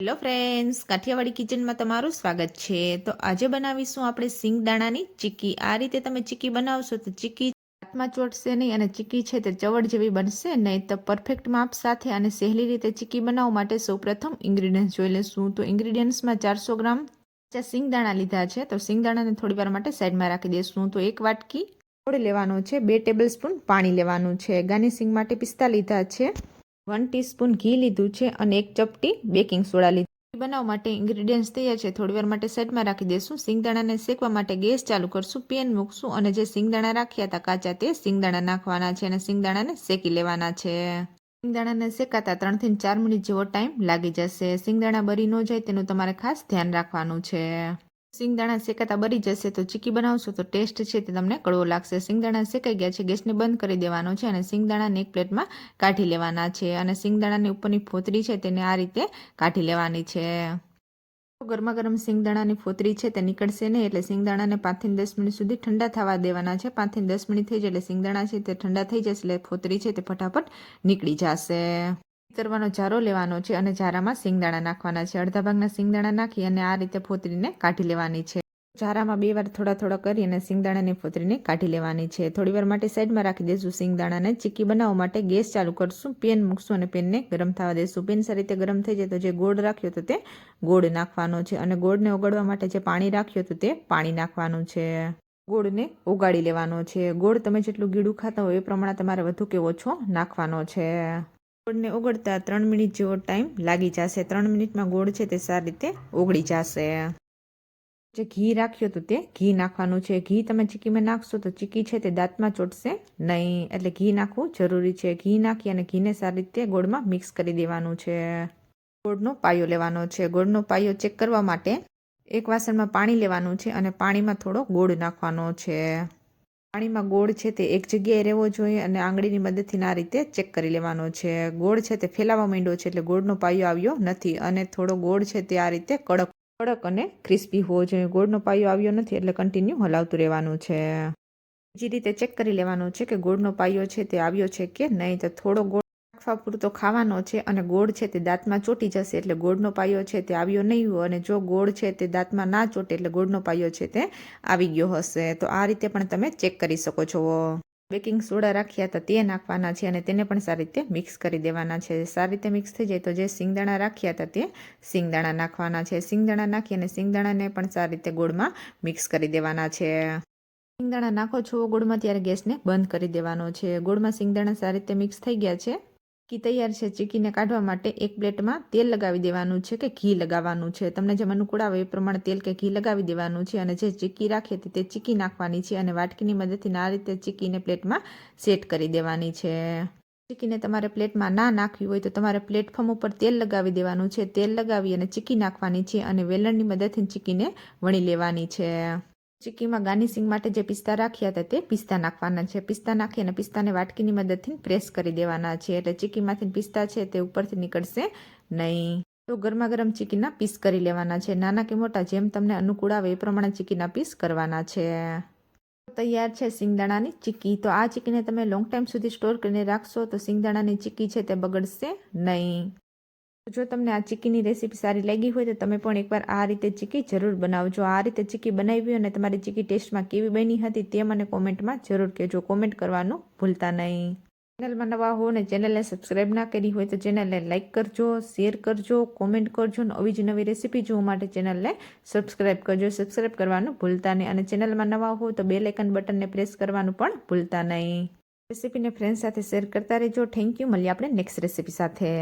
Hello friends Kathiawadi કિચનમાં તમારું સ્વાગત છે. તો આજે બનાવીશું આપણે સિંગદાણાની ચીકી. આ રીતે તમે ચીકી બનાવશો તો ચીકી હાથમાં ચોટશે નહીં અને ચીકી છે તે ચવડ જેવી બનશે નહીં તો પરફેક્ટ માપ સાથે અને સહેલી રીતે ચીકી બનાવવા માટે સૌપ્રથમ ઇન્ગ્રીડિયન્ટ્સ જોઈ લઈશું તો ઇન્ગ્રીડિયન્ટ્સમાં ચારસો ગ્રામ કાચા સિંગદાણા લીધા છે. તો સિંગદાણાને થોડી વાર માટે સાઈડમાં રાખી દઈશું તો એક વાટકી ગોળ લેવાનો છે, બે ટેબલ સ્પૂન પાણી લેવાનું છે. ગાર્નિશિંગ માટે પિસ્તા લીધા છે. વન ટીસ્પૂન ઘી લીધું છે અને એક ચપટી બેકિંગ સોડા લીધી બનાવવા માટે ઇન્ગ્રીડિયન્ટ્સ તૈયાર છે. થોડી વાર માટે સેટમાં રાખી દઈશું સિંગદાણાને શેકવા માટે ગેસ ચાલુ કરશું. પેન મૂકશું અને જે સિંગદાણા રાખ્યા હતા કાચા તે સિંગદાણા નાખવાના છે અને સિંગદાણાને શેકી લેવાના છે. સિંગદાણાને શેકાતા ત્રણથી ચાર મિનિટ જેવો ટાઈમ લાગી જશે. સિંગદાણા બરી ન જાય તેનું તમારે ખાસ ધ્યાન રાખવાનું છે. સિંગદાણા શેકાતા બરી જશે તો ચીકી બનાવશો તો ટેસ્ટ છે તે તમને કડવો લાગશે. સિંગદાણા શેકાઈ ગયા છે, ગેસને બંધ કરી દેવાનો છે અને સિંગદાણાને એક પ્લેટમાં કાઢી લેવાના છે અને સિંગદાણાની ઉપરની ફોતરી છે તેને આ રીતે કાઢી લેવાની છે. ગરમા ગરમ સિંગદાણાની ફોતરી છે તે નીકળશે નહીં એટલે સિંગદાણાને પાંચથી દસ મિનિટ સુધી ઠંડા થવા દેવાના છે. પાંચથી દસ મિનિટ થઈ જાય એટલે સિંગદાણા છે તે ઠંડા થઈ જશે એટલે ફોતરી છે તે ફટાફટ નીકળી જશે. કરવાનો જારો લેવાનો છે અને જારામાં સિંગદાણા નાખવાના છે. અડધા ભાગના સિંગદાણા નાખી અને આ રીતે ફોતરીને કાઢી લેવાની છે. જારામાં બે વાર થોડા થોડા કરી અને સિંગદાણાની ફોતરીને કાઢી લેવાની છે. થોડી વાર માટે સાઈડમાં રાખી દઈશું સિંગદાણાને. ચીકી બનાવવા માટે ગેસ ચાલુ કરશું. પેન મૂકશું અને પેનને ગરમ થવા દઈશું પેન સારી રીતે ગરમ થઈ જાય તો જે ગોળ રાખ્યો તો તે ગોળ નાખવાનો છે અને ગોળને ઓગળવા માટે જે પાણી રાખ્યું તો તે પાણી નાખવાનું છે. ગોળને ઓગાળી લેવાનો છે. ગોળ તમે જેટલું ગીડું ખાતા હોય એ પ્રમાણે તમારે વધુ કે ઓછો નાખવાનો છે. ગોળને ઓગળતા ત્રણ મિનિટ જેવો ટાઈમ લાગી જશે. ત્રણ મિનિટમાં ગોળ છે તે સારી રીતે ઓગળી જશે. જે ઘી રાખ્યો તો તે ઘી નાખવાનું છે. ઘી તમે ચીકીમાં નાખશો તો ચીકી છે તે દાંતમાં ચોટશે નહીં. એટલે ઘી નાખવું જરૂરી છે. ઘી નાખી અને ઘીને સારી રીતે ગોળમાં મિક્સ કરી દેવાનું છે. ગોળનો પાયો લેવાનો છે. ગોળનો પાયો ચેક કરવા માટે એક વાસણમાં પાણી લેવાનું છે અને પાણીમાં થોડો ગોળ નાખવાનો છે. પાણીમાં ગોળ છે તે એક જગ્યાએ રહેવો જોઈએ અને આંગળીની મદદથી આ રીતે ચેક કરી લેવાનો છે. ગોળ છે તે ફેલાવા માંડ્યો છે એટલે ગોળનો પાયો આવ્યો નથી અને થોડો ગોળ છે તે આ રીતે કડક કડક અને ક્રિસ્પી હોવો જોઈએ. ગોળનો પાયો આવ્યો નથી એટલે કન્ટિન્યુ હલાવતું રહેવાનું છે. બીજી રીતે ચેક કરી લેવાનું છે કે ગોળનો પાયો છે તે આવ્યો છે કે નહીં. તો થોડો ગોળ નાખવા પૂરતો ખાવાનો છે અને ગોળ છે તે દાંતમાં ચોટી જશે એટલે ગોળનો પાયો છે તે આવ્યો નહીં હોય અને જો ગોળ છે તે દાંતમાં ના ચોટે એટલે ગોળનો પાયો છે તે આવી ગયો હશે. તો આ રીતે પણ તમે ચેક કરી શકો છો. બેકિંગ સોડા રાખ્યા હતા તે નાખવાના છે અને તેને પણ સારી રીતે મિક્સ કરી દેવાના છે. સારી રીતે મિક્સ થઈ જાય તો જે સિંગદાણા રાખ્યા હતા તે સિંગદાણા નાખવાના છે. સિંગદાણા નાખી અને સિંગદાણાને પણ સારી રીતે ગોળમાં મિક્સ કરી દેવાના છે. સિંગદાણા નાખો છો ગોળમાં ત્યારે ગેસને બંધ કરી દેવાનો છે. ગોળમાં સિંગદાણા સારી રીતે મિક્સ થઈ ગયા છે. ચીકી તૈયાર છે? ચીકીને કાઢવા માટે એક પ્લેટમાં તેલ લગાવી દેવાનું છે કે ઘી લગાવવાનું છે? તમને જેમ અનુકૂળ આવે એ પ્રમાણે તેલ કે ઘી લગાવી દેવાનું છે અને જે ચીકી રાખી હતી તે ચીકી નાખવાની છે અને વાટકીની મદદથી આ રીતે ચીકીને પ્લેટમાં સેટ કરી દેવાની છે. ચીકીને તમારે પ્લેટમાં ના નાખવી હોય તો તમારે પ્લેટફોર્મ ઉપર તેલ લગાવી દેવાનું છે. તેલ લગાવી અને ચીકી નાખવાની છે અને વેલણની મદદથી ચીકીને વણી લેવાની છે. ચીક્કીમાં ગાર્નિશિંગ માટે જે પિસ્તા રાખ્યા હતા તે પિસ્તા નાખવાના છે. પિસ્તા નાખી અને પિસ્તાને વાટકીની મદદથી પ્રેસ કરી દેવાના છે. એટલે ચીક્કીમાંથી પિસ્તા છે તે ઉપરથી નીકળશે નહીં. તો ગરમા ગરમ ચીકીના પીસ કરી લેવાના છે. નાના કે મોટા જેમ તમને અનુકૂળ આવે એ પ્રમાણે ચીકીના પીસ કરવાના છે. તૈયાર છે સિંગદાણાની ચીક્કી. તો આ ચીકીને તમે લોંગ ટાઈમ સુધી સ્ટોર કરીને રાખશો તો સિંગદાણાની ચીક્કી છે તે બગડશે નહીં. જો તમને આ ચીકીની રેસીપી સારી લાગી હોય તો તમે પણ એકવાર આ રીતે ચીકી જરૂર બનાવજો. આ રીતે ચીકી બનાવી અને તમારી ચીકી ટેસ્ટમાં કેવી બની હતી તે મને કોમેન્ટમાં જરૂર કહેજો. કોમેન્ટ કરવાનું ભૂલતા નહીં. ચેનલમાં નવા હો ને ચેનલને સબસ્ક્રાઈબ ના કરી હોય તો ચેનલને લાઇક કરજો, શેર કરજો, કોમેન્ટ કરજો અને આવી જ નવી રેસીપી જોવા માટે ચેનલને સબસ્ક્રાઈબ કરજો. સબસ્ક્રાઈબ કરવાનું ભૂલતા નહીં અને ચેનલમાં નવા હો તો બે લાઇકન બટનને પ્રેસ કરવાનું પણ ભૂલતા નહીં. રેસીપીને ફ્રેન્ડ સાથે શેર કરતા રહેજો. થેન્ક યુ મળીએ આપણે નેક્સ્ટ રેસીપી સાથે.